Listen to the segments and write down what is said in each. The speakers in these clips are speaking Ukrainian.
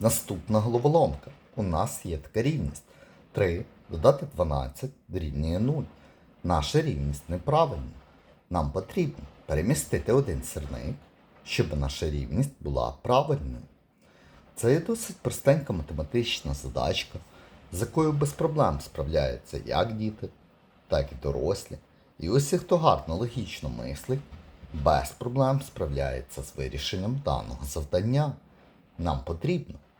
Наступна головоломка. У нас є така рівність. 3 додати 12 дорівнює 0. Наша рівність неправильна. Нам потрібно перемістити один сірник, щоб наша рівність була правильною. Це є досить простенька математична задачка, з якою без проблем справляються як діти, так і дорослі. І усі, хто гарно логічно мислить, без проблем справляється з вирішенням даного завдання. Нам потрібно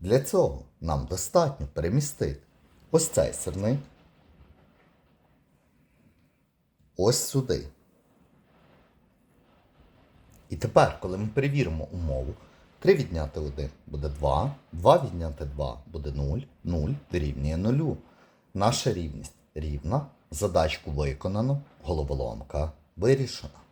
Для цього нам достатньо перемістити ось цей сирник ось сюди. І тепер, коли ми перевіримо умову, 3 відняти 1 буде 2, 2 відняти 2 буде 0, 0 дорівнює 0. Наша рівність рівна, задачку виконано, головоломка вирішена.